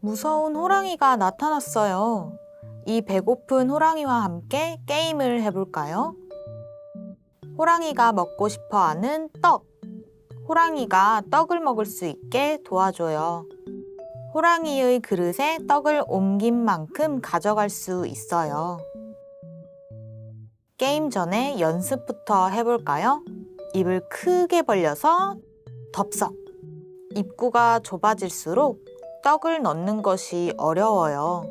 무서운 호랑이가 나타났어요. 이 배고픈 호랑이와 함께 게임을 해볼까요? 호랑이가 먹고 싶어 하는 떡. 호랑이가 떡을 먹을 수 있게 도와줘요. 호랑이의 그릇에 떡을 옮긴 만큼 가져갈 수 있어요. 게임 전에 연습부터 해볼까요? 입을 크게 벌려서 덥석. 입구가 좁아질수록 떡을 넣는 것이 어려워요.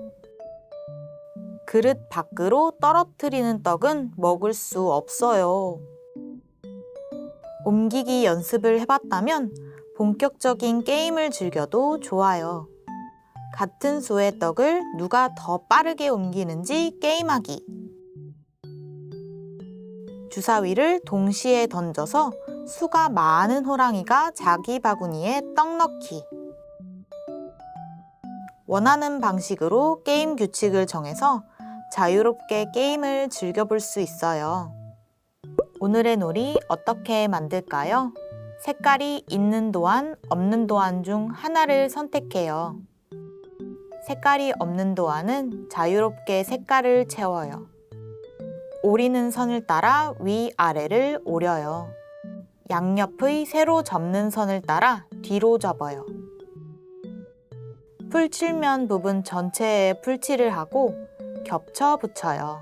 그릇 밖으로 떨어뜨리는 떡은 먹을 수 없어요. 옮기기 연습을 해봤다면 본격적인 게임을 즐겨도 좋아요. 같은 수의 떡을 누가 더 빠르게 옮기는지 게임하기. 주사위를 동시에 던져서 수가 많은 호랑이가 자기 바구니에 떡 넣기. 원하는 방식으로 게임 규칙을 정해서 자유롭게 게임을 즐겨볼 수 있어요. 오늘의 놀이 어떻게 만들까요? 색깔이 있는 도안, 없는 도안 중 하나를 선택해요. 색깔이 없는 도안은 자유롭게 색깔을 채워요. 오리는 선을 따라 위아래를 오려요. 양옆의 세로 접는 선을 따라 뒤로 접어요. 풀칠면 부분 전체에 풀칠을 하고 겹쳐 붙여요.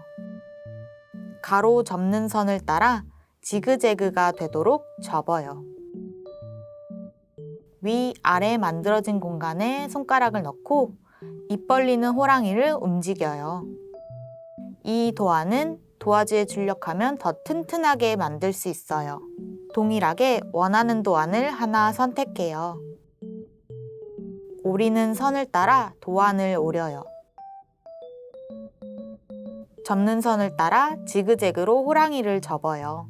가로 접는 선을 따라 지그재그가 되도록 접어요. 위, 아래 만들어진 공간에 손가락을 넣고 입 벌리는 호랑이를 움직여요. 이 도안은 도화지에 출력하면 더 튼튼하게 만들 수 있어요. 동일하게 원하는 도안을 하나 선택해요. 오리는 선을 따라 도안을 오려요. 접는 선을 따라 지그재그로 호랑이를 접어요.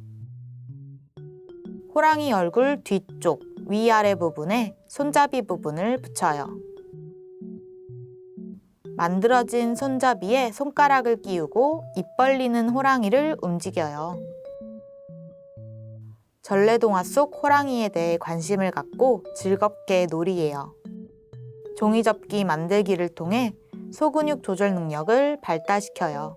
호랑이 얼굴 뒤쪽, 위아래 부분에 손잡이 부분을 붙여요. 만들어진 손잡이에 손가락을 끼우고 입 벌리는 호랑이를 움직여요. 전래동화 속 호랑이에 대해 관심을 갖고 즐겁게 놀이해요. 종이접기 만들기를 통해 소근육 조절 능력을 발달시켜요.